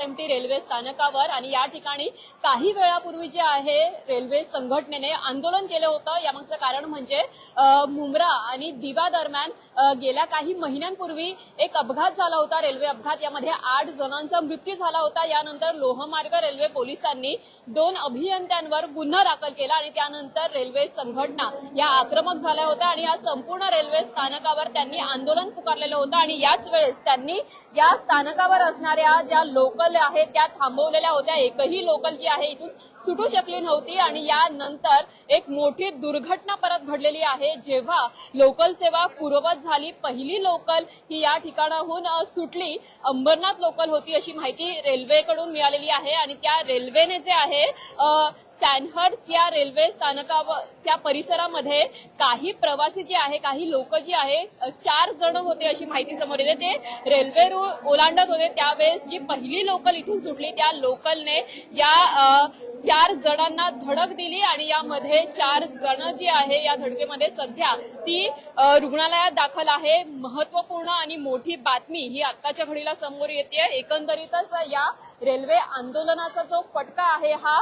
MT railway स्थानकावर आणि या ठिकाणी काही वेळापूर्वी जे आहे रेल्वे संघटनेने आंदोलन केलं होतं. यामागचं कारण म्हणजे मुंब्रा आणि दिवा दरम्यान गेल्या काही महिन्यांपूर्वी एक अपघात झाला होता. रेल्वे अपघात यामध्ये आठ जणांचा मृत्यू झाला होता. यानंतर लोहमार्ग रेल्वे पोलिसांनी दोन अभियंत्यांवर गुन्हा दाखल केला आणि त्यानंतर रेल्वे संघटना या आक्रमक झाल्या होत्या आणि या संपूर्ण रेल्वे स्थानकावर त्यांनी आंदोलन पुकारलेलं होतं. आणि याच वेळेस त्यांनी या स्थानकावर असणाऱ्या ज्या लोकल आहेत त्या थांबवलेल्या होत्या. एकही लोकल जी आहे इथून सुटू शकली नव्हती आणि यानंतर एक मोठी दुर्घटना परत घडलेली आहे. जेव्हा लोकल सेवा पूर्ववत झाली पहिली लोकल ही या ठिकाणाहून सुटली. अंबरनाथ लोकल होती अशी माहिती रेल्वेकडून मिळालेली आहे आणि त्या रेल्वेने जे आहे सॅनहर्स या रेल्वे स्थानकाच्या परिसरामध्ये काही प्रवासी जे आहे काही लोक जे आहे चार जण होते अशी माहिती समोर येते. ते रेल्वे रूळ ओलांडत होते. त्यावेळेस जी पहिली लोकल इथून सुटली त्या लोकलने या चार जणांना धडक दिली आणि यामध्ये चार जण जी आहे या धडकेमध्ये सध्या ती रुग्णालयात दाखल आहे. महत्त्वपूर्ण आणि मोठी बातमी ही आत्ताच्या घडीला समोर येते एकंदरीतच या रेल्वे आंदोलनाचा जो फटका आहे हा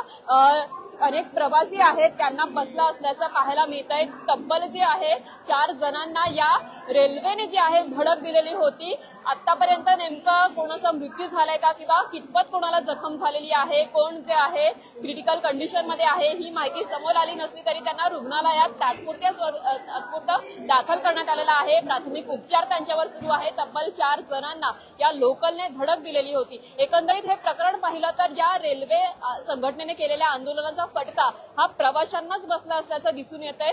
अनेक प्रवासी आहेत त्यांना बसला असल्याचं पाहायला मिळत आहे तब्बल जे आहे चार जणांना या रेल्वेने जी आहे धडक दिलेली होती. आतापर्यंत नेमकं कोणाचा मृत्यू झालाय का किंवा कितपत कोणाला जखम झालेली आहे कोण जे आहे क्रिटिकल कंडिशनमध्ये आहे ही माहिती समोर आली नसली तरी त्यांना रुग्णालयात तात्पुरत्या तात्पुरतं दाखल करण्यात आलेलं आहे. प्राथमिक उपचार त्यांच्यावर सुरू आहे. तब्बल चार जणांना या लोकलने धडक दिलेली होती. एकंदरीत हे प्रकरण पाहिलं तर या रेल्वे संघटनेने केलेल्या आंदोलनाचा फटका हा प्रवाशांनाच बसला असल्याचं दिसून येत आहे.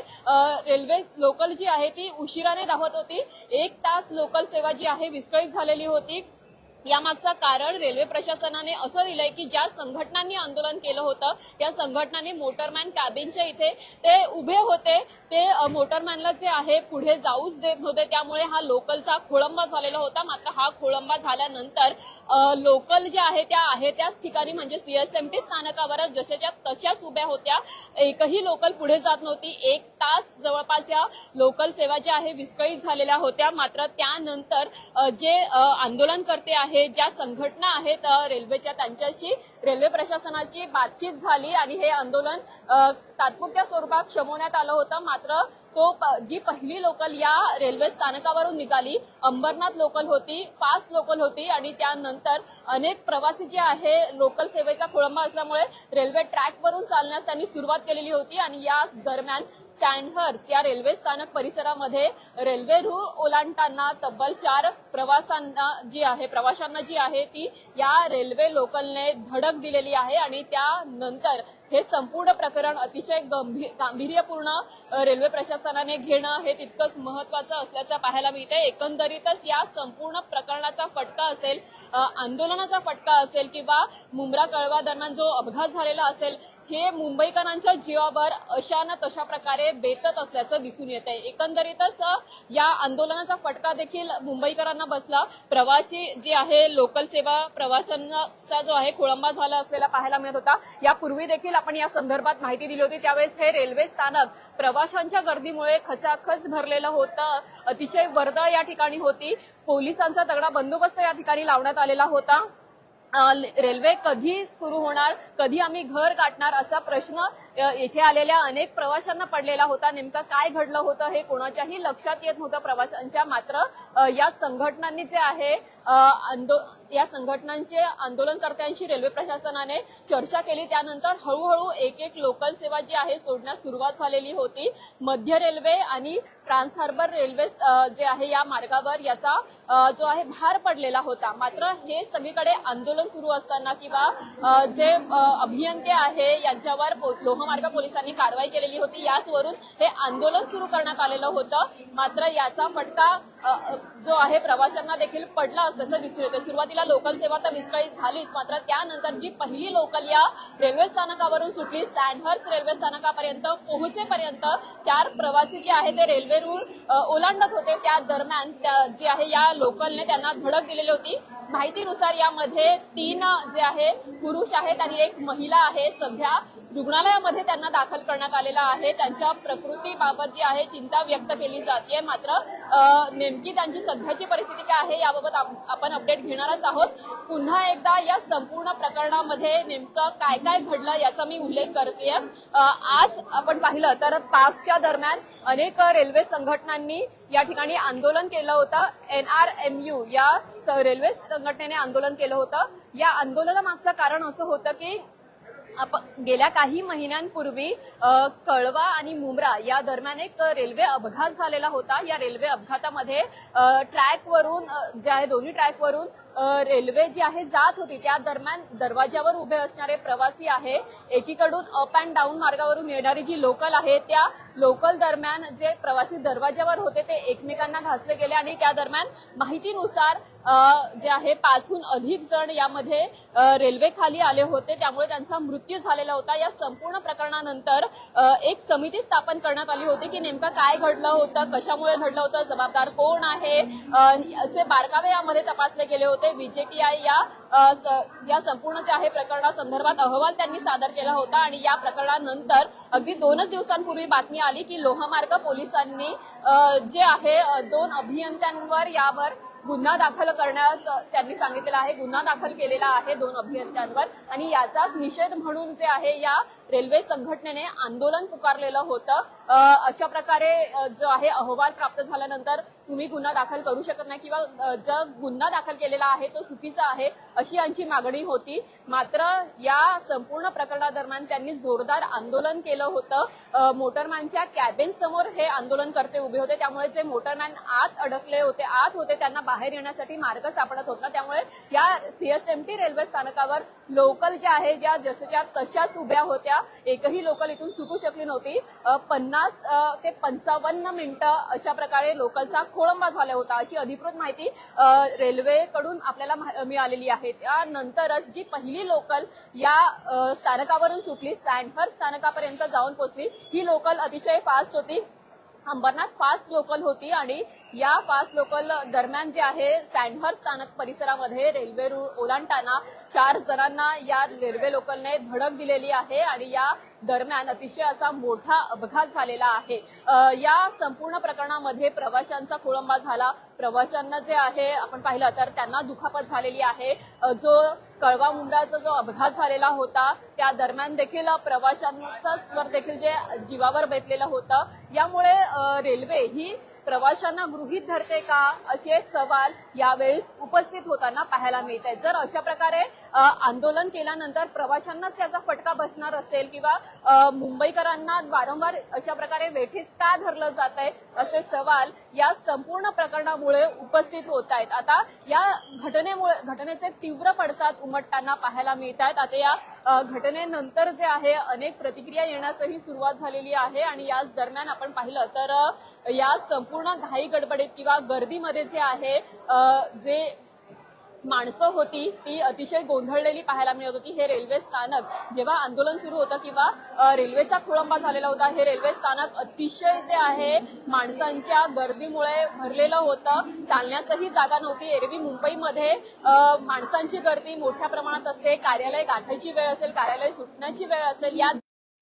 रेल्वे लोकल जी आहे ती उशिराने धावत होती. एक तास लोकल सेवा जी आहे विस्कळीत झालेली होती. यामागचं कारण रेल्वे प्रशासनाने असं दिलंय की ज्या संघटनांनी आंदोलन केलं होतं त्या संघटनांनी मोटरमॅन कॅबिनच्या इथे ते उभे होते. ते मोटरमॅनला जे आहे पुढे जाऊच देत नव्हते. त्यामुळे हा लोकलचा खोळंबा झालेला होता. मात्र हा खोळंबा झाल्यानंतर लोकल ज्या आहे त्या आहे त्याच ठिकाणी म्हणजे सीएसएमटी स्थानकावरच जशाच्या तशाच उभ्या होत्या. एकही लोकल पुढे जात नव्हती. एक तास जवळपास या लोकल सेवा ज्या आहे विस्कळीत झालेल्या होत्या. मात्र त्यानंतर जे आंदोलनकर्ते आंदोलन करते आहे हे ज्या संघटना आहेत रेल्वेच्या त्यांच्याशी रेल्वे प्रशासनाची बातचीत झाली आणि हे आंदोलन तात्पुरत्या स्वरूपात शमवण्यात आलं होतं. मात्र तो जी पहिली लोकल या रेल्वे स्थानकावरून निघाली अंबरनाथ लोकल होती फास्ट लोकल होती आणि त्यानंतर अनेक प्रवासी जे आहे लोकल सेवेचा खोळंबा असल्यामुळे रेल्वे ट्रॅकवरून चालण्यास त्यांनी सुरुवात केलेली होती आणि या दरम्यान सॅनहर्स या रेल्वे स्थानक परिसरामध्ये रेल्वे रूळ ओलांडताना तब्बल चार प्रवासांना जी आहे प्रवाशांना जी आहे ती या रेल्वे लोकलने धडक दिलेली आहे आणि त्यानंतर हे संपूर्ण प्रकरण अतिशय गंभीर गांभीर्यपूर्ण रेल्वे प्रशासनाने घेणं हे तितकंच महत्वाचं असल्याचं पाहायला मिळतंय. एकंदरीतच या संपूर्ण प्रकरणाचा फटका असेल आंदोलनाचा फटका असेल किंवा मुंब्रा कळवा दरम्यान जो अपघात झालेला असेल हे मुंबईकरांच्या जीवावर अशा ना तशा प्रकारे बेतत असल्याचं दिसून येत आहे एकंदरीतच या आंदोलनाचा फटका देखील मुंबईकरांना बसला. प्रवासी जे आहे लोकल सेवा प्रवासांचा जो आहे खोळंबा झाला असलेला पाहायला मिळत होता. यापूर्वी देखील आपण या संदर्भात माहिती दिली होती. त्यावेळेस हे रेल्वे स्थानक प्रवाशांच्या गर्दीमुळे खचाखच भरलेलं होतं. अतिशय वर्दळ या ठिकाणी होती. पोलिसांचा तगडा बंदोबस्त या ठिकाणी लावण्यात आलेला होता. रेल्वे कधी सुरू होणार कधी आम्ही घर गाठणार असा प्रश्न इथे आलेल्या अनेक प्रवाशांना पडलेला होता. नेमकं काय घडलं होतं हे कोणाच्याही लक्षात येत नव्हतं प्रवाशांच्या. मात्र या संघटनांनी जे आहे आंदो या संघटनांचे आंदोलनकर्त्यांशी रेल्वे प्रशासनाने चर्चा केली. त्यानंतर हळूहळू एक एक लोकल सेवा जी आहे सोडण्यास सुरुवात झालेली होती. मध्य रेल्वे आणि ट्रान्स हार्बर रेल्वे जे आहे या मार्गावर याचा जो आहे भार पडलेला होता. मात्र हे सगळीकडे आंदोलन सुरू असताना किंवा जे अभियंते आहे यांच्यावर लोहमार्ग पोलिसांनी कारवाई केलेली होती याचवरून हे आंदोलन सुरू करण्यात आलेलं होतं. मात्र याचा फटका जो आहे प्रवाशांना देखील पडला असल्याचं दिसून येतं. सुरुवातीला लोकल सेवा तर विस्कळीत झालीच मात्र त्यानंतर जी पहिली लोकल या रेल्वे स्थानकावरून सुटली सॅनहर्स रेल्वे स्थानकापर्यंत पोहोचेपर्यंत चार प्रवासी जे आहे ते रेल्वे रूळ ओलांडत होते. त्या दरम्यान जे आहे या लोकलने त्यांना धडक दिलेली होती. माहितीनुसार यामध्ये तीन जे आहे पुरुष आहेत आणि एक महिला आहे. सध्या रुग्णालयामध्ये त्यांना दाखल करण्यात आलेला आहे. त्यांच्या प्रकृतीबाबत जी आहे चिंता व्यक्त केली जाते मात्र अ, नेमकी त्यांची सध्याची परिस्थिती काय आहे याबाबत आप- आपण अपडेट घेणारच आहोत. पुन्हा एकदा या संपूर्ण प्रकरणामध्ये नेमकं काय काय घडलं याचा मी उल्लेख करते आज आपण पाहिलं तर पासच्या दरम्यान अनेक रेल्वे संघटनांनी या ठिकाणी आंदोलन केलं होतं. एन आर एम यू या स- रेल्वे संघटनेने आंदोलन केलं होतं. या आंदोलनामागचं कारण असं होतं की गेल्या काही महिन्यांपूर्वी कळवा आणि मुंब्रा या दरम्यान एक रेल्वे अपघात झालेला होता. या रेल्वे अपघातामध्ये ट्रॅकवरून जे आहे दोन्ही ट्रॅकवरून रेल्वे जी आहे जात होती. त्या दरम्यान दरवाज्यावर उभे असणारे प्रवासी आहे. एकीकडून अप अँड डाऊन मार्गावरून येणारी जी लोकल आहे त्या लोकल दरम्यान जे प्रवासी दरवाज्यावर होते ते एकमेकांना घासले गेले आणि त्या दरम्यान माहितीनुसार जे आहे पाचहून अधिक जण यामध्ये रेल्वे खाली आले होते. त्यामुळे त्यांचा मृत्यू झालेला होता. या संपूर्ण प्रकरणानंतर एक समिती स्थापन करण्यात आली होती की नेमकं काय घडलं होतं कशामुळे घडलं होतं जबाबदार कोण आहे? असे बारकावे यामध्ये तपासले गेले होते. बीजेटीआय या या संपूर्ण जे आहे प्रकरणासंदर्भात अहवाल त्यांनी सादर केला होता आणि या प्रकरणानंतर अगदी दोनच दिवसांपूर्वी बातमी आली की लोहमार्ग पोलिसांनी जे आहे दोन अभियंत्यांवर यावर गुन्हा दाखल करण्यास त्यांनी सांगितलं आहे. गुन्हा दाखल केलेला आहे दोन अभियंत्यांवर. आणि याचाच निषेध म्हणून जे आहे या रेल्वे संघटनेने आंदोलन पुकारलेलं होतं. अशा प्रकारे जो आहे अहवाल प्राप्त झाल्यानंतर तुम्ही गुन्हा दाखल करू शकत नाही किंवा जो गुन्हा दाखल केलेला आहे तो चुकीचा आहे अशी यांची मागणी होती. मात्र या संपूर्ण प्रकरणादरम्यान त्यांनी जोरदार आंदोलन केलं होतं. मोटरमॅनच्या कॅबिन समोर हे आंदोलनकर्ते उभे होते. त्यामुळे जे मोटरमॅन आत अडकले होते आत होते त्यांना बाहेर येण्यासाठी मार्ग सापडत होता. त्यामुळे या सीएसएमटी रेल्वे स्थानकावर लोकल ज्या आहे ज्या जशाच्या तशाच उभ्या होत्या एकही लोकल इथून सुटू शकली नव्हती. पन्नास ते पंचावन्न मिनिटं अशा प्रकारे लोकलचा खोळंबा झाला होता अशी अधिकृत माहिती रेल्वेकडून आपल्याला मा- मिळालेली आहे. त्यानंतरच जी पहिली लोकल या स्थानकावरून सुटली सँडहर स्थानकापर्यंत जाऊन पोहोचली ही लोकल अतिशय फास्ट होती. अंबरनाथ फास्ट लोकल होती आणि या फास्ट लोकल दरम्यान जे आहे सँडहर स्थानक परिसरामध्ये रेल्वे रूळ ओलांडताना चार जणांना या रेल्वे लोकलने धडक दिलेली आहे आणि या दरम्यान अतिशय असा मोठा अपघात झालेला आहे. या संपूर्ण प्रकरणामध्ये प्रवाशांचा खोळंबा झाला. प्रवाशांना जे आहे आपण पाहिलं तर त्यांना दुखापत झालेली आहे. जो कळवा मुंडाचा जो अपघात झालेला होता त्या दरम्यान देखील प्रवाशांचा स्वर देखील जे जीवावर बेतलेलं होतं यामुळे रेल्वे ही प्रवाशांना गृहीत धरते का? असे सवाल यावेळेस उपस्थित होताना पाहायला मिळत आहेत. जर अशा प्रकारे आंदोलन केल्यानंतर प्रवाशांनाच याचा फटका बसणार असेल किंवा मुंबईकरांना वारंवार अशा प्रकारे वेठीस का धरलं जात आहे? असे सवाल या संपूर्ण प्रकरणामुळे उपस्थित होत आहेत. आता या घटनेमुळे घटनेचे तीव्र पडसाद उमटताना पाहायला मिळत आहेत. आता या घटनेनंतर जे आहे अनेक प्रतिक्रिया येण्यासही सुरुवात झालेली आहे. आणि याच दरम्यान आपण पाहिलं तर या संपूर्ण पूर्ण घाई गडबडीत किंवा गर्दीमध्ये जे आहे जे माणसं होती ती अतिशय गोंधळलेली पाहायला मिळत होती. हे रेल्वे स्थानक जेव्हा आंदोलन सुरू होतं किंवा रेल्वेचा खोळंबा झालेला होता हे रेल्वे स्थानक अतिशय जे आहे माणसांच्या गर्दीमुळे भरलेलं होतं. चालण्यासही जागा नव्हती. एरवी मुंबईमध्ये माणसांची गर्दी मोठ्या प्रमाणात असते. कार्यालय गाठायची वेळ असेल कार्यालय सुटण्याची वेळ असेल या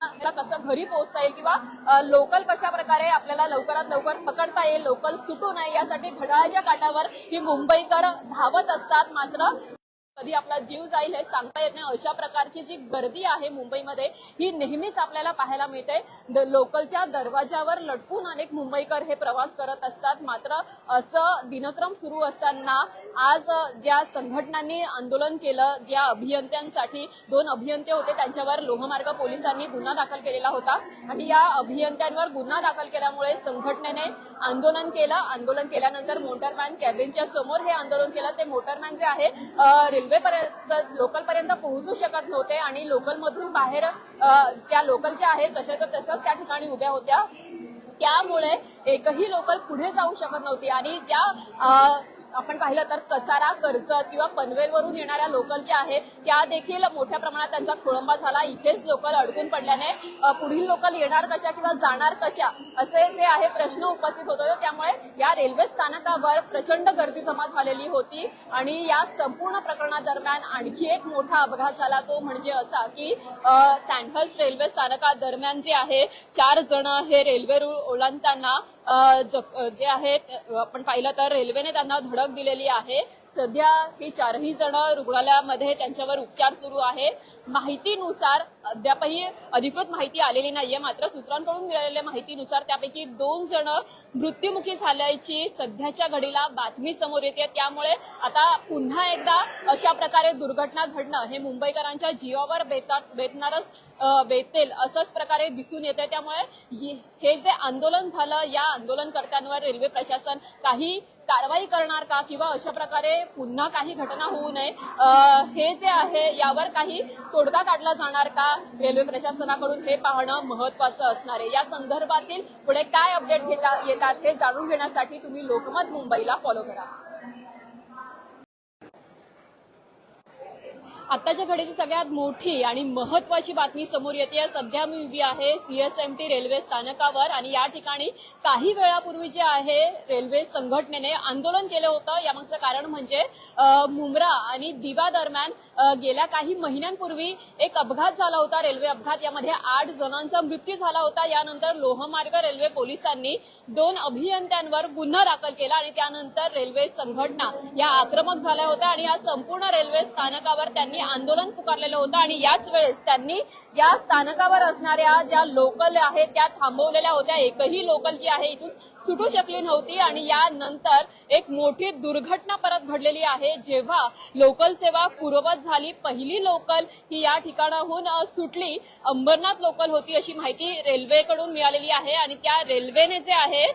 आपल्याला कसं घरी पोहोचता येईल किंवा लोकल कशा प्रकारे आपल्याला लवकरात लवकर पकडता येईल लोकल सुटू नये यासाठी घड्याळाच्या काठावर ही मुंबईकर धावत असतात. मात्र कधी आपला जीव जाईल हे सांगता येत नाही. अशा प्रकारची जी गर्दी आहे मुंबईमध्ये ही नेहमीच आपल्याला पाहायला मिळते. लोकलच्या दरवाजावर लटकून अनेक मुंबईकर हे प्रवास करत असतात. मात्र असं दिनक्रम सुरू असताना आज ज्या संघटनांनी आंदोलन केलं ज्या अभियंत्यांसाठी दोन अभियंते होते त्यांच्यावर लोहमार्ग पोलिसांनी गुन्हा दाखल केलेला होता. आणि या अभियंत्यांवर गुन्हा दाखल केल्यामुळे संघटनेने आंदोलन केलं. आंदोलन केल्यानंतर मोटरमॅन कॅबिनच्या समोर हे आंदोलन केलं. ते मोटरमॅन जे आहे रेल्वेपर्यंत लोकलपर्यंत पोहोचू शकत नव्हते आणि लोकलमधून बाहेर त्या लोकल ज्या आहेत तशा तर तसंच त्या ठिकाणी उभ्या होत्या. त्यामुळे एकही लोकल पुढे जाऊ शकत नव्हती आणि ज्या आपण पाहिलं तर कसारा कर्जत किंवा पनवेलवरून येणाऱ्या लोकल ज्या आहेत त्या देखील मोठ्या प्रमाणात त्यांचा खोळंबा झाला. इथेच लोकल अडकून पडल्याने पुढील लोकल येणार कशा किंवा जाणार कशा असे जे आहे प्रश्न उपस्थित होत होते. त्यामुळे या रेल्वे स्थानकावर प्रचंड गर्दी जमा झालेली होती आणि या संपूर्ण प्रकरणादरम्यान आणखी एक मोठा अपघात झाला. तो म्हणजे असा की सँडहल्स रेल्वे स्थानकादरम्यान जे आहे चार जण हे रेल्वे रूळ ओलांडताना जे आहेत आपण पाहिलं तर रेल्वेने त्यांना धडक दिलेली आहे. सध्या ही चारही जण रुग्णालयामध्ये त्यांच्यावर उपचार सुरू आहे माहितीनुसार अद्यापही अधिकृत माहिती आलेली नाहीये मात्र सूत्रांकडून मिळालेल्या माहितीनुसार त्यापैकी दोन जण मृत्युमुखी झाल्याची सध्याच्या घडीला बातमी समोर येते. त्यामुळे आता पुन्हा एकदा अशा प्रकारे दुर्घटना घडणं हे मुंबईकरांच्या जीवावर बेता बेतणारच बेतेल असंच प्रकारे दिसून येते त्यामुळे हे जे आंदोलन झालं या आंदोलनकर्त्यांवर रेल्वे प्रशासन काही कारवाई करणार का किंवा अशा प्रकारे पुन्हा काही घटना होऊ नये हे जे आहे यावर काही तोडगा काढला जाणार का? रेल्वे प्रशासनाकडून हे पाहणं महत्वाचं असणार आहे. या संदर्भातील पुढे काय अपडेट घेता येतात हे जाणून घेण्यासाठी तुम्ही लोकमत मुंबईला फॉलो करा. आत्ताच्या घडीची सगळ्यात मोठी आणि महत्वाची बातमी समोर येते. सध्या मी उभी आहे सीएसएमटी रेल्वे स्थानकावर आणि या ठिकाणी काही वेळापूर्वी जे आहे रेल्वे संघटनेने आंदोलन केलं होतं. यामागचं कारण म्हणजे मुंब्रा आणि दिवा दरम्यान गेल्या काही महिन्यांपूर्वी एक अपघात झाला होता. रेल्वे अपघात यामध्ये आठ जणांचा मृत्यू झाला होता. यानंतर लोहमार्ग रेल्वे पोलिसांनी दोन अभियंत्यांवर गुन्हा दाखल केला आणि त्यानंतर रेल्वे संघटना या आक्रमक झाल्या होत्या आणि या संपूर्ण रेल्वे स्थानकावर त्यांनी आंदोलन पुकारलेलं होतं आणि याच वेळेस त्यांनी या स्थानकावर असणाऱ्या ज्या लोकल आहेत त्या थांबवलेल्या होत्या. एकही लोकल जी आहे इथून सुटू शकली नव्हती आणि यानंतर एक मोठी दुर्घटना परत घडलेली आहे. जेव्हा लोकल सेवा पूर्ववत झाली पहिली लोकल ही या ठिकाणाहून सुटली. अंबरनाथ लोकल होती अशी माहिती रेल्वेकडून मिळालेली आहे आणि त्या रेल्वेने जे आहे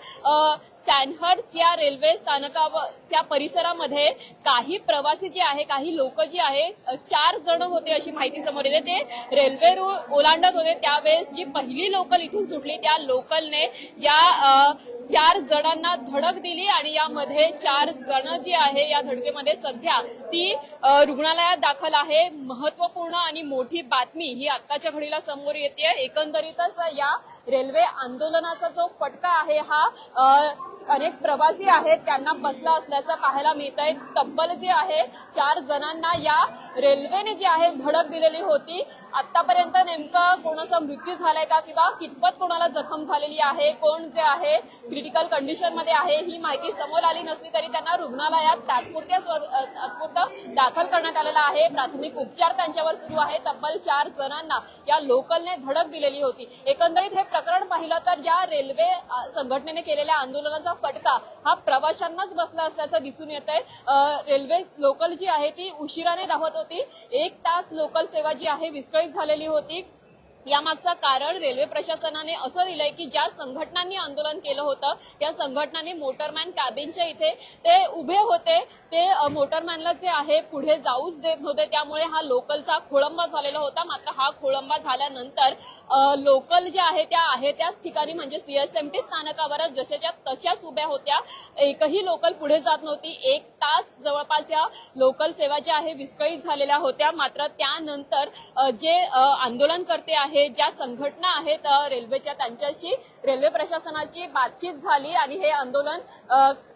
सॅनहर्स या रेल्वे स्थानकाच्या परिसरामध्ये काही प्रवासी जे आहे काही लोक जे आहे चार जण होते अशी माहिती समोर येते. ते रेल्वे रूळ ओलांडत होते. त्यावेळेस जी पहिली लोकल इथून सुटली त्या लोकलने या चार जणांना धडक दिली आणि यामध्ये चार जण जी आहे या धडकेमध्ये सध्या ती रुग्णालयात दाखल आहे. महत्त्वपूर्ण आणि मोठी बातमी ही आत्ताच्या घडीला समोर येते एकंदरीतच या रेल्वे आंदोलनाचा जो फटका आहे हा अनेक प्रवासी आहेत त्यांना बसला असल्याचं पाहायला मिळत आहे तब्बल जे आहे चार जणांना या रेल्वेने जी आहे धडक दिलेली होती. आतापर्यंत नेमकं कोणाचा मृत्यू झालाय का किंवा कितपत कोणाला जखम झालेली आहे कोण जे आहे क्रिटिकल कंडिशनमध्ये आहे ही माहिती समोर आली नसली तरी त्यांना रुग्णालयात तात्पुरत्या तात्पुरतं दाखल करण्यात आलेला आहे. प्राथमिक उपचार त्यांच्यावर सुरू आहे. तब्बल चार जणांना या लोकलने धडक दिलेली होती. एकंदरीत हे प्रकरण पाहिलं तर या रेल्वे संघटनेने केलेल्या आंदोलनाचा फटका हा प्रवाशांनाच बसला असल्याचं दिसून येत आहे. रेल्वे लोकल जी आहे ती उशिराने धावत होती. एक तास लोकल सेवा जी आहे विस्कळीत झालेली होती. यामागचं कारण रेल्वे प्रशासनाने असं दिलंय की ज्या संघटनांनी आंदोलन केलं होतं त्या संघटनांनी मोटरमॅन कॅबिनच्या इथे ते उभे होते. ते मोटरमॅनला जे आहे पुढे जाऊच देत नव्हते. त्यामुळे हा लोकलचा खोळंबा झालेला होता. मात्र हा खोळंबा झाल्यानंतर लोकल ज्या आहे त्या आहे त्याच ठिकाणी म्हणजे सीएसएमटी स्थानकावरच जशाच्या तशाच उभ्या होत्या. एकही लोकल पुढे जात नव्हती. एक तास जवळपास या लोकल सेवा ज्या आहे विस्कळीत झालेल्या होत्या. मात्र त्यानंतर जे आंदोलनकर्ते आहे हे ज्या संघटना आहेत रेल्वेच्या त्यांच्याशी रेल्वे प्रशासनाची बातचीत झाली आणि हे आंदोलन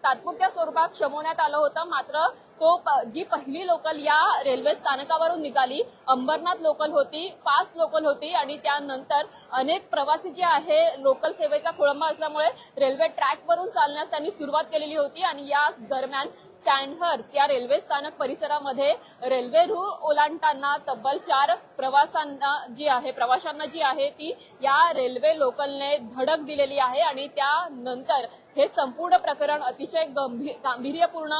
तात्पुरत्या स्वरूपात शमवण्यात आलं होतं. मात्र तो जी पहिली लोकल या रेल्वे स्थानकावरून निघाली अंबरनाथ लोकल होती फास्ट लोकल होती आणि त्यानंतर अनेक प्रवासी जे आहे लोकल सेवेचा खोळंबा असल्यामुळे रेल्वे ट्रॅकवरून चालण्यास त्यांनी सुरुवात केलेली होती आणि या दरम्यान सॅनहर्स या रेल्वे स्थानक परिसरामध्ये रेल्वे रूळ ओलांडताना तब्बल चार प्रवासांना जी आहे प्रवाशांना जी आहे ती या रेल्वे लोकलने धडक दिलेली आहे आणि त्यानंतर हे संपूर्ण प्रकरण अतिशय गंभीर गांभीर्यपूर्ण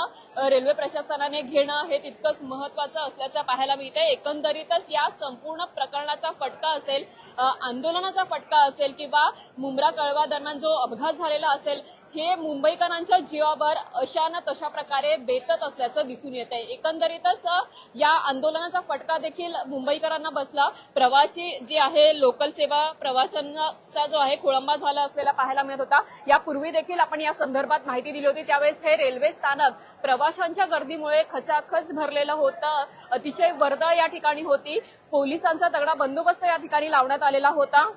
रेल्वे प्रशासनाने घेणं हे तितकंच महत्वाचं असल्याचं पाहायला मिळतंय. एकंदरीतच या संपूर्ण प्रकरणाचा फटका असेल आंदोलनाचा फटका असेल किंवा मुंब्रा कळवा दरम्यान जो अपघात झालेला असेल हे मुंबईकरांच्या जीवावर अशा ना तशा प्रकारे बेतत असल्याचं दिसून येत आहे एकंदरीतच या आंदोलनाचा फटका देखील मुंबईकरांना बसला. प्रवासी जे आहे लोकल सेवा प्रवाशांचा जो आहे खोळंबा झाला असलेला पाहायला मिळत होता. यापूर्वी देखील आपण या संदर्भात माहिती दिली होती. त्यावेळेस हे रेल्वे स्थानक प्रवाशांच्या गर्दीमुळे खचाखच भरलेलं होतं. अतिशय वर्दळ या ठिकाणी होती. पोलिसांचा तगडा बंदोबस्त या ठिकाणी लावण्यात आलेला होता.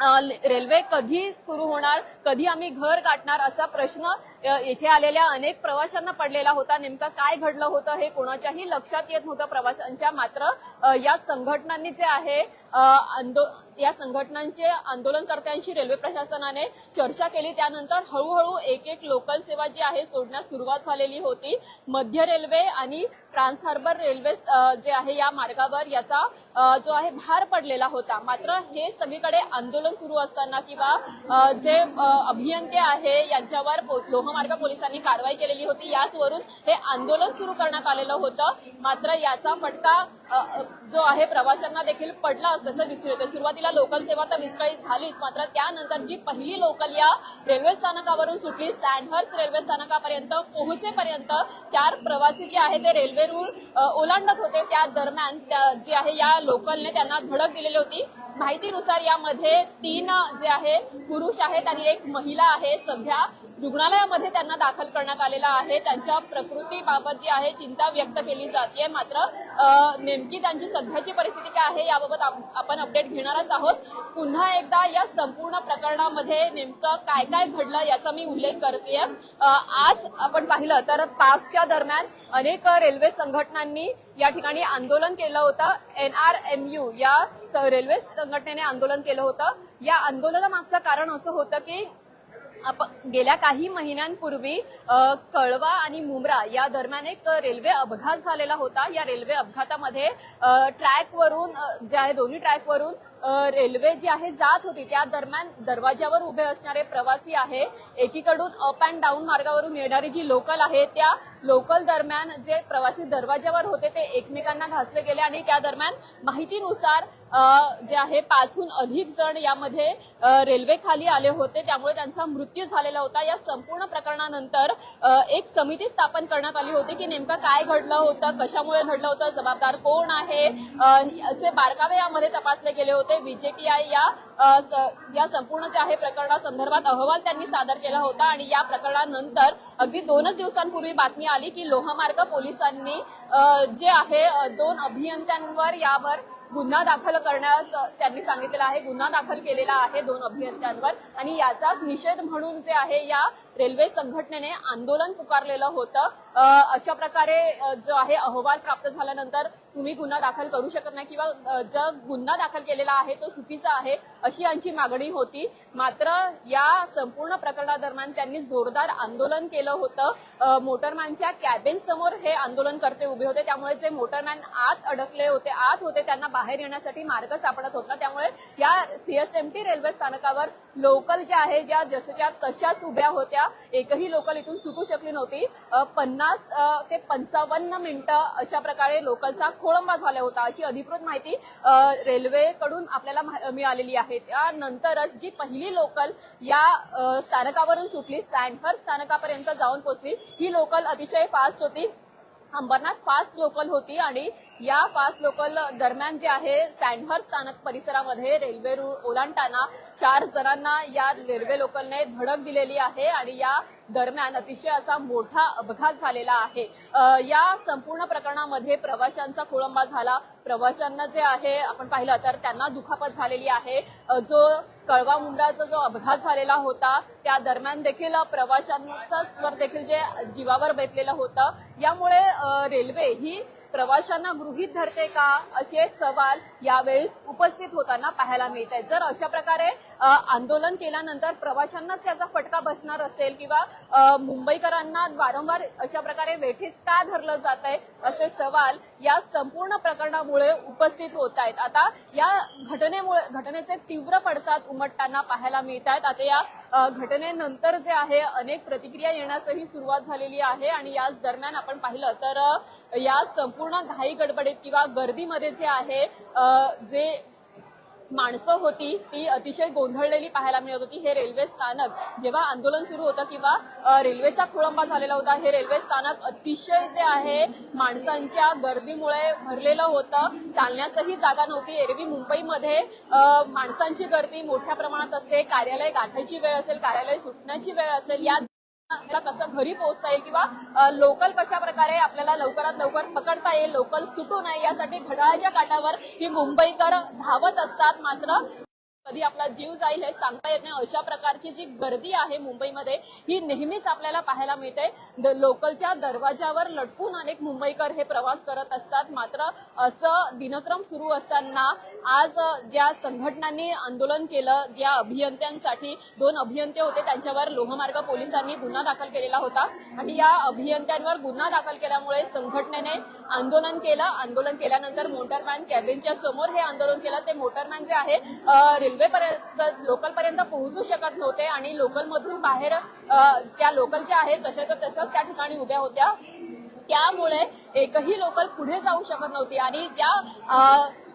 रेल्वे कधी सुरू होणार कधी आम्ही घर गाठणार असा प्रश्न इथे आलेल्या अनेक प्रवाशांना पडलेला होता. नेमकं काय घडलं होतं हे कोणाच्याही लक्षात येत नव्हतं प्रवाशांच्या. मात्र या संघटनांनी जे आहे आंदो या संघटनांचे आंदोलनकर्त्यांशी रेल्वे प्रशासनाने चर्चा केली. त्यानंतर हळूहळू एक एक लोकल सेवा जी आहे सोडण्यास सुरुवात झालेली होती. मध्य रेल्वे आणि ट्रान्स हार्बर रेल्वे जे आहे या मार्गावर याचा जो आहे भार पडलेला होता. मात्र हे सगळीकडे आंदोलन सुरू असताना किंवा जे अभियंते आहे यांच्यावर लोहमार्ग पोलिसांनी कारवाई केलेली होती याचवरून हे आंदोलन सुरू करण्यात आलेलं होतं. मात्र याचा फटका जो आहे प्रवाशांना देखील पडला तसं दिसून येतं सुरुवातीला लोकल सेवा तर विस्कळीत झालीच मात्र त्यानंतर जी पहिली लोकल या रेल्वे स्थानकावरून सुटली सॅनहर्स रेल्वे स्थानकापर्यंत पोहोचेपर्यंत चार प्रवासी जे आहे ते रेल्वे रूळ ओलांडत होते. त्या दरम्यान जे आहे या लोकलने त्यांना धडक दिलेली होती. माहितीनुसार यामध्ये तीन जे आहे पुरुष आहेत आणि एक महिला आहे. सध्या रुग्णालयामध्ये त्यांना दाखल करण्यात आलेला आहे. त्यांच्या प्रकृतीबाबत जी आहे चिंता व्यक्त केली जाते मात्र नेमकी त्यांची सध्याची परिस्थिती काय आहे याबाबत आप- आपण अपडेट घेणारच आहोत. पुन्हा एकदा या संपूर्ण प्रकरणामध्ये नेमकं काय काय घडलं याचा मी उल्लेख करते आज आपण पाहिलं तर पासच्या दरम्यान अनेक रेल्वे संघटनांनी या ठिकाणी आंदोलन केलं होतं. एन आर एम यू या स- रेल्वे संघटनेने आंदोलन केलं होतं. या आंदोलनामागचं कारण असं होतं की गेल्या काही महिन्यांपूर्वी कळवा आणि मुंब्रा या दरम्यान एक रेल्वे अपघात झालेला होता. या रेल्वे अपघातामध्ये ट्रॅकवरून जे आहे दोन्ही ट्रॅकवरून रेल्वे जी आहे जात होती त्या दरम्यान दरवाज्यावर उभे असणारे प्रवासी आहे. एकीकडून अप अँड डाऊन मार्गावरून येणारी जी लोकल आहे त्या लोकल दरम्यान जे प्रवासी दरवाज्यावर होते ते एकमेकांना घासले गेले आणि त्या दरम्यान माहितीनुसार जे आहे पाचहून अधिक जण यामध्ये रेल्वे खाली आले होते. त्यामुळे त्यांचा मृत्यू झालेला होता. या संपूर्ण प्रकरणानंतर एक समिती स्थापन करण्यात आली होती की नेमकं काय घडलं होतं कशामुळे घडलं होतं जबाबदार कोण आहे? असे बारकावे यामध्ये तपासले गेले होते. बीजेपीआय या या संपूर्ण जे आहे प्रकरणासंदर्भात अहवाल त्यांनी सादर केला होता आणि या प्रकरणानंतर अगदी दोनच दिवसांपूर्वी बातमी आली की लोहमार्ग पोलिसांनी जे आहे दोन अभियंत्यांवर यावर गुन्हा दाखल करण्यास त्यांनी सांगितलेलं आहे. गुन्हा दाखल केलेला आहे दोन अभियंत्यांवर. आणि याचाच निषेध म्हणून जे आहे या रेल्वे संघटनेने आंदोलन पुकारलेलं होतं. अशा प्रकारे जो आहे अहवाल प्राप्त झाल्यानंतर तुम्ही गुन्हा दाखल करू शकत नाही किंवा जो गुन्हा दाखल केलेला आहे तो चुकीचा आहे अशी यांची मागणी होती. मात्र या संपूर्ण प्रकरणादरम्यान त्यांनी जोरदार आंदोलन केलं होतं. मोटरमॅनच्या कॅबिन समोर हे आंदोलनकर्ते उभे होते. त्यामुळे जे मोटरमॅन आत अडकले होते आत होते त्यांना बाहेर येण्यासाठी मार्ग सापडत होता. त्यामुळे या सीएसएमटी रेल्वे स्थानकावर लोकल ज्या आहे ज्या जशाच्या तशाच उभ्या होत्या एकही लोकल इथून सुटू शकली नव्हती. पन्नास ते पंचावन्न मिनिटं अशा प्रकारे लोकलचा खोळंबा झाला होता अशी अधिकृत माहिती रेल्वेकडून आपल्याला मिळालेली आहे. त्यानंतरच जी पहिली लोकल या स्थानकावरून सुटली स्टँडफर्ड स्थानकापर्यंत जाऊन पोहोचली ही लोकल अतिशय फास्ट होती. अंबरनाथ फास्ट लोकल होती आणि या फास्ट लोकल दरम्यान जे आहे सँडहर स्थानक परिसरामध्ये रेल्वे ओलांडताना चार जणांना या रेल्वे लोकलने धडक दिलेली आहे आणि या दरम्यान अतिशय असा मोठा अपघात झालेला आहे. या संपूर्ण प्रकरणामध्ये प्रवाशांचा खोळंबा झाला. प्रवाशांना जे आहे आपण पाहिलं तर त्यांना दुखापत झालेली आहे. जो कळवा मुंडाचा जो अपघात झालेला होता त्या दरम्यान देखील प्रवाशांचा स्वर देखील जे जीवावर बेतलेलं होतं. यामुळे रेल्वे ही प्रवाशांना गृहीत धरते का? असे सवाल यावेळेस उपस्थित होताना पाहायला मिळत आहे जर अशा प्रकारे आंदोलन केल्यानंतर प्रवाशांनाच याचा फटका बसणार असेल किंवा मुंबईकरांना वारंवार अशा प्रकारे वेठीस का धरलं जात आहे असे सवाल या संपूर्ण प्रकरणामुळे उपस्थित होत आहेत. आता या घटनेमुळे घटनेचे तीव्र पडसाद उमटताना पाहायला मिळत आहेत. आता या घटनेनंतर जे आहे अनेक प्रतिक्रिया येण्यासही सुरुवात झालेली आहे आणि याच दरम्यान आपण पाहिलं तर या संपूर्ण घाई गडबडीत किंवा गर्दीमध्ये जे आहे जे माणसं होती ती अतिशय गोंधळलेली पाहायला मिळत होती. हे रेल्वे स्थानक जेव्हा आंदोलन सुरू होतं किंवा रेल्वेचा खोळंबा झालेला होता हे रेल्वे स्थानक अतिशय जे आहे माणसांच्या गर्दीमुळे भरलेलं होतं. चालण्यासही जागा नव्हती. एरवी मुंबईमध्ये माणसांची गर्दी मोठ्या प्रमाणात असते. कार्यालय गाठायची वेळ असेल कार्यालय सुटण्याची वेळ असेल या आपल्याला कसं घरी पोहोचता येईल किंवा लोकल कशा प्रकारे आपल्याला लवकरात लवकर पकडता येईल लोकल सुटू नये यासाठी घड्याळाच्या काठावर ही मुंबईकर धावत असतात. मात्र कधी आपला जीव जाईल हे सांगता येत नाही. अशा प्रकारची जी गर्दी आहे मुंबईमध्ये ही नेहमीच आपल्याला पाहायला मिळते. द- लोकलच्या दरवाजावर लटकून अनेक मुंबईकर हे प्रवास करत असतात. मात्र असं दिनक्रम सुरू असताना आज ज्या संघटनांनी आंदोलन केलं ज्या अभियंत्यांसाठी दोन अभियंते होते त्यांच्यावर लोहमार्ग पोलिसांनी गुन्हा दाखल केलेला होता. आणि या अभियंत्यांवर गुन्हा दाखल केल्यामुळे संघटनेने आंदोलन केलं. आंदोलन केल्यानंतर मोटरमॅन कॅबिनच्या समोर हे आंदोलन केलं. ते मोटरमॅन जे आहे रेल्वेपर्यंत लोकलपर्यंत पोहोचू शकत नव्हते आणि लोकलमधून बाहेर त्या लोकल ज्या आहेत तशा तर तसंच त्या ठिकाणी उभ्या होत्या. त्यामुळे एकही लोकल पुढे जाऊ शकत नव्हती आणि ज्या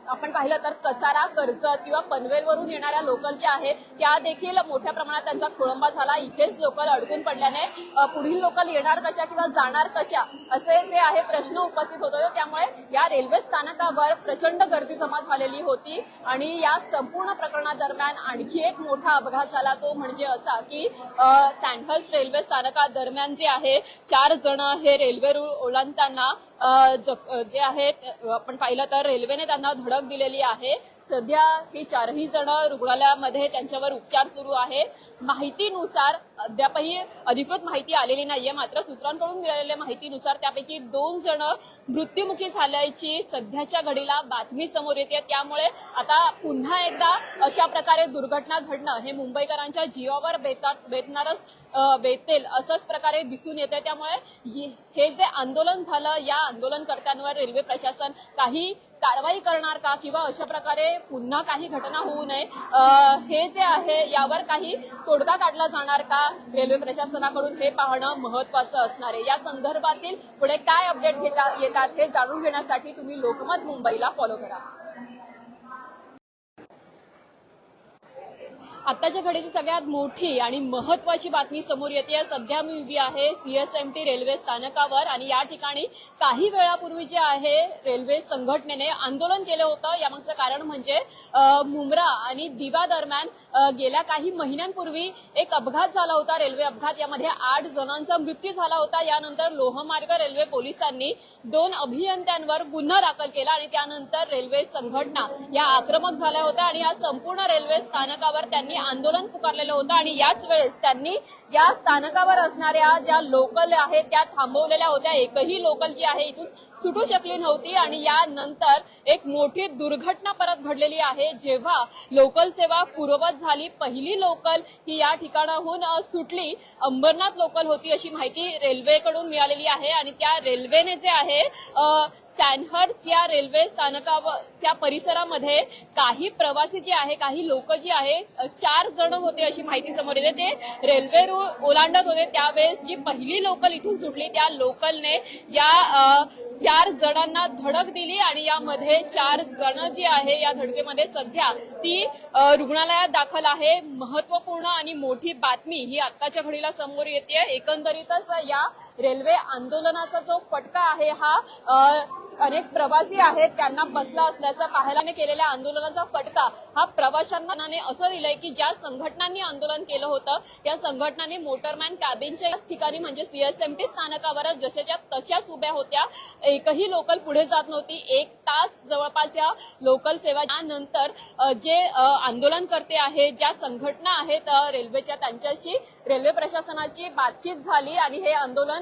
आपण पाहिलं तर कसारा कर्जत किंवा पनवेलवरून येणाऱ्या लोकल ज्या आहेत त्या देखील मोठ्या प्रमाणात त्यांचा खोळंबा झाला. इथेच लोकल अडकून पडल्याने पुढील लोकल येणार कशा किंवा जाणार कशा असे जे आहे प्रश्न उपस्थित होत होते. त्यामुळे या रेल्वे स्थानकावर प्रचंड गर्दी जमा झालेली होती आणि या संपूर्ण प्रकरणादरम्यान आणखी एक मोठा अपघात झाला. तो म्हणजे असा की सँडहल्स रेल्वे स्थानकादरम्यान जे आहे चार जण हे रेल्वे रूळ ओलांडताना जे आहेत आपण पाहिलं तर रेल्वेने त्यांना धडक दिलेली आहे. सध्या ही चारही जण रुग्णालयामध्ये त्यांच्यावर उपचार सुरू आहे. माहितीनुसार अद्यापही अधिकृत माहिती आलेली नाहीये मात्र सूत्रांकडून मिळालेल्या माहितीनुसार त्यापैकी दोन जण मृत्युमुखी झाल्याची सध्याच्या घडीला बातमी समोर येते. त्यामुळे आता पुन्हा एकदा अशा प्रकारे दुर्घटना घडणं हे मुंबईकरांच्या जीवावर बेता बेतणारच बेतेल असंच प्रकारे दिसून येते. त्यामुळे हे जे आंदोलन झालं या आंदोलनकर्त्यांवर रेल्वे प्रशासन काही कारवाई करणार का किंवा अशा प्रकारे पुन्हा काही घटना होऊ नये हे जे आहे यावर काही तोडगा काढला जाणार का? रेल्वे प्रशासनाकडून हे पाहणं महत्वाचं असणार आहे. या संदर्भातील पुढे काय अपडेट घेता येतात हे जाणून घेण्यासाठी तुम्ही लोकमत मुंबईला फॉलो करा. आत्ताच्या घडीची सगळ्यात मोठी आणि महत्वाची बातमी समोर येते. सध्या मी उभी आहे सीएसएमटी रेल्वे स्थानकावर आणि या ठिकाणी काही वेळापूर्वी जे आहे रेल्वे संघटनेने आंदोलन केलं होतं. यामागचं कारण म्हणजे मुंब्रा आणि दिवा दरम्यान गेल्या काही महिन्यांपूर्वी एक अपघात झाला होता. रेल्वे अपघात यामध्ये आठ जणांचा मृत्यू झाला होता. यानंतर लोहमार्ग रेल्वे पोलिसांनी दोन अभियंत्यांवर गुन्हा दाखल केला आणि त्यानंतर रेल्वे संघटना या आक्रमक झाल्या होत्या आणि या संपूर्ण रेल्वे स्थानकावर त्यांनी आंदोलन पुकारलेलं होतं आणि याच वेळेस त्यांनी या स्थानकावर असणाऱ्या ज्या लोकल आहेत त्या थांबवलेल्या होत्या. एकही लोकल जी आहे इथून सुटू शकली नव्हती आणि यानंतर एक मोठी दुर्घटना परत घडलेली आहे. जेव्हा लोकल सेवा पूर्ववत झाली पहिली लोकल ही या ठिकाणाहून सुटली. अंबरनाथ लोकल होती अशी माहिती रेल्वेकडून मिळालेली आहे आणि त्या रेल्वेने जे आहे अ, सॅनहर्स या रेल्वे स्थानकाच्या परिसरामध्ये काही प्रवासी जे आहे काही लोक जे आहे चार जण होते अशी माहिती समोर येते. ते रेल्वे रूळ ओलांडत होते. त्यावेळेस जी पहिली लोकल इथून सुटली त्या लोकलने या चार जणांना धडक दिली आणि यामध्ये चार जण जी आहे या धडकेमध्ये सध्या ती रुग्णालयात दाखल आहे. महत्त्वपूर्ण आणि मोठी बातमी ही आत्ताच्या घडीला समोर येते एकंदरीतच या रेल्वे आंदोलनाचा जो फटका आहे हा अनेक प्रवासी आहेत त्यांना बसला असल्याचं पाहायला केलेल्या आंदोलनाचा फटका हा प्रवाशांना असं दिलंय की ज्या संघटनांनी आंदोलन केलं होतं त्या संघटनांनी मोटरमॅन कॅबिनच्या याच ठिकाणी म्हणजे सीएसएमटी स्थानकावरच जशाच्या तशाच उभ्या होत्या एकही लोकल पुढे जात नव्हती. एक तास जवळपास या लोकल सेवा त्यानंतर जे आंदोलनकर्ते आहेत ज्या संघटना आहेत रेल्वेच्या त्यांच्याशी रेल्वे प्रशासनाची बातचीत झाली आणि हे आंदोलन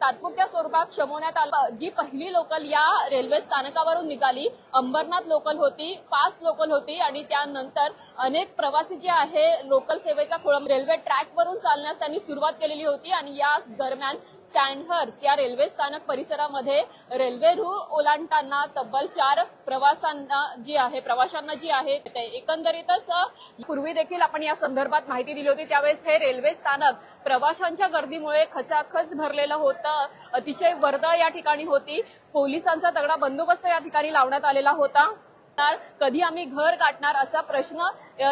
तात्पुरत्या स्वरूपात शमवण्यात आलं. जी पहिली लोकल या रेल्वे स्थानकावरून निघाली अंबरनाथ लोकल होती फास्ट लोकल होती आणि त्यानंतर अनेक प्रवासी जे आहे लोकल सेवेचा खोळंब रेल्वे ट्रॅकवरून चालण्यास त्यांनी सुरुवात केलेली होती आणि या दरम्यान सँडहर्स या रेल्वे स्थानक परिसरामध्ये रेल्वे रूळ ओलांडताना तब्बल चार प्रवासांना जी आहे प्रवाशांना जी आहे ते एकंदरीतच पूर्वी देखील आपण या संदर्भात माहिती दिली होती. त्यावेळेस हे रेल्वे स्थानक प्रवाशांच्या गर्दीमुळे खचाखच भरलेलं होतं. अतिशय वर्दळ या ठिकाणी होती. पोलिसांचा तगडा बंदोबस्त या ठिकाणी लावण्यात आलेला होता. कधी आम्ही घर गाठणार असा प्रश्न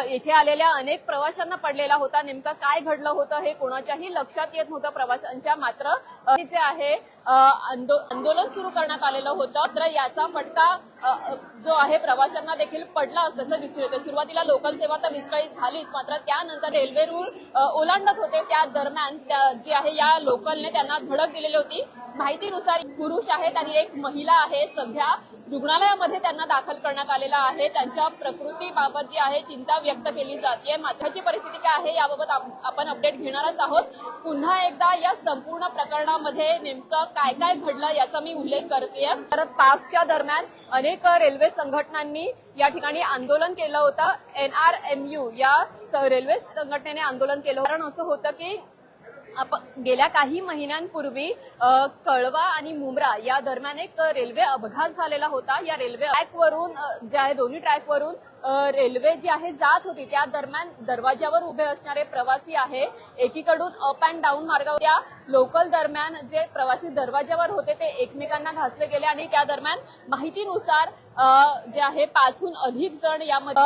इथे आलेल्या अनेक प्रवाशांना पडलेला होता. नेमकं काय घडलं होतं हे कोणाच्याही लक्षात येत नव्हतं. प्रवाशांच्या मात्र जे आहे आंदोलन सुरू करण्यात आलेलं होतं. तर याचा फटका जो आहे प्रवाशांना देखील पडला तसं दिसून येतं. सुरुवातीला लोकल सेवा तर विस्कळीत झालीच. मात्र त्यानंतर रेल्वे रूळ ओलांडत होते. त्या दरम्यान त्या- जी आहे या लोकलने त्यांना धडक दिलेली होती. माहितीनुसार पुरुष आहेत आणि एक महिला आहे. सध्या रुग्णालयामध्ये त्यांना दाखल करण्यात आलेला आहे. त्यांच्या प्रकृतीबाबत जी आहे चिंता व्यक्त केली जाते माथ्याची परिस्थिती काय आहे याबाबत आपण अपडेट घेणारच आहोत. पुन्हा एकदा या संपूर्ण प्रकरणामध्ये नेमकं काय काय घडलं याचा मी उल्लेख करते तर पासच्या दरम्यान अनेक रेल्वे संघटनांनी या ठिकाणी आंदोलन केलं होतं. एन आर एम यू या रेल्वे संघटनेने आंदोलन केलं होतं. कारण असं होतं की गेल्या काही महिन्यांपूर्वी कळवा आणि मुंब्रा या दरम्यान एक रेल्वे अपघात झालेला होता. या रेल्वे ट्रॅकवरून अ, जे आहे दोन्ही ट्रॅकवरून रेल्वे जी आहे जात होती त्या दरम्यान दरवाज्यावर उभे असणारे प्रवासी आहे. एकीकडून अप अँड डाऊन मार्गावर त्या लोकल दरम्यान जे प्रवासी दरवाज्यावर होते ते एकमेकांना घासले गेले आणि त्या दरम्यान माहितीनुसार जे आहे पाचहून अधिक जण यामध्ये